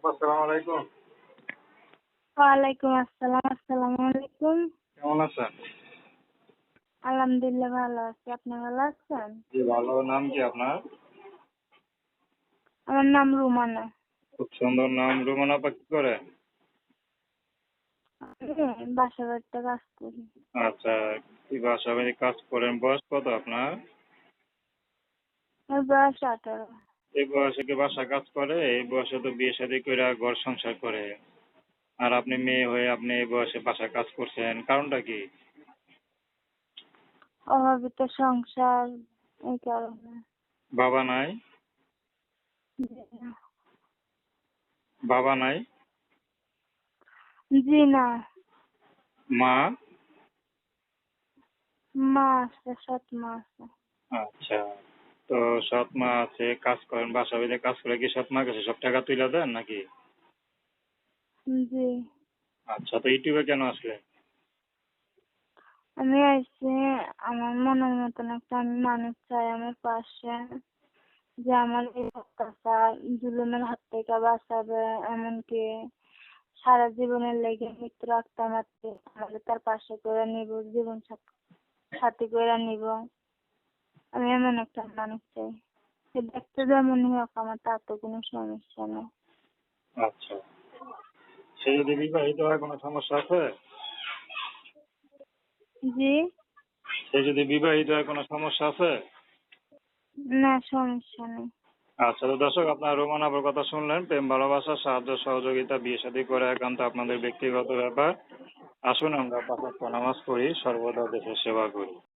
আপা আসসালামু আলাইকুম। ওয়ালাইকুম আসসালাম আসসালামু আলাইকুম। কেমন আছেন? আলহামদুলিল্লাহ ভালো আছি আপনি ভালো আছেন? জি ভালো। নাম কি আপনার? আমার নাম রুমানা। খুব সুন্দর নাম। রুমান আপা কি করে? বাসা বাড়িতে কাজ করি। আচ্ছা কি বাসা বাড়ি কাজ করেন? বয়স কত আপনার? বয়স আঠারো। এই বয়সে কি বাসা কাজ করে এই বয়সে তো বিয়ে শাদী করে ঘর সংসার করে। আর আপনি মেয়ে হয়ে আপনি এই বয়সে বাসা কাজ করছেন কারণটা কি? অভাবিত সংসার এই কারণে। বাবা নাই? বাবা নাই? জি না। মা? মা আছে সৎ মা আছে। আচ্ছা। তো সৎ মা আছে কাজ করেন বাসা বাড়িতে কাজ করে কি সৎ মা কাছে সব টাকা তুলে দেন নাকি? জি। আচ্ছা তো ইউটিউবে কেন আসলেন? আমি আইসি আমার মনের মতন একটা আমি মানুষ চাই আমার পাশে যে আমার এই অত্যাচার জুলুমের হাত থেকে বাঁচাবে এমনকি সারা জীবনের লেগে মৃত্যু রাখতে মারতে তার পাশে করে নিব জীবন সাথী করে নিব। আমি এমন একটা মানুষ চাই সে দেখতে যেমনই হোক আমার তাতে কোনো সমস্যা নেই। আচ্ছা। সে যদি বিবাহিত হয় কোনো সমস্যা আছে? জি? সে যদি বিবাহিত হয় কোনো সমস্যা আছে? না সমস্যা নেই। আচ্ছা তো দর্শক আপনার রোমান আবার কথা শুনলেন প্রেম ভালোবাসা সাহায্য সহযোগিতা বিয়ে শাদী করে একান্ত আপনাদের ব্যক্তিগত ব্যাপার। আসুন আমরা পাঁচ নামাজ পড়ি সর্বদা দেশের সেবা করি।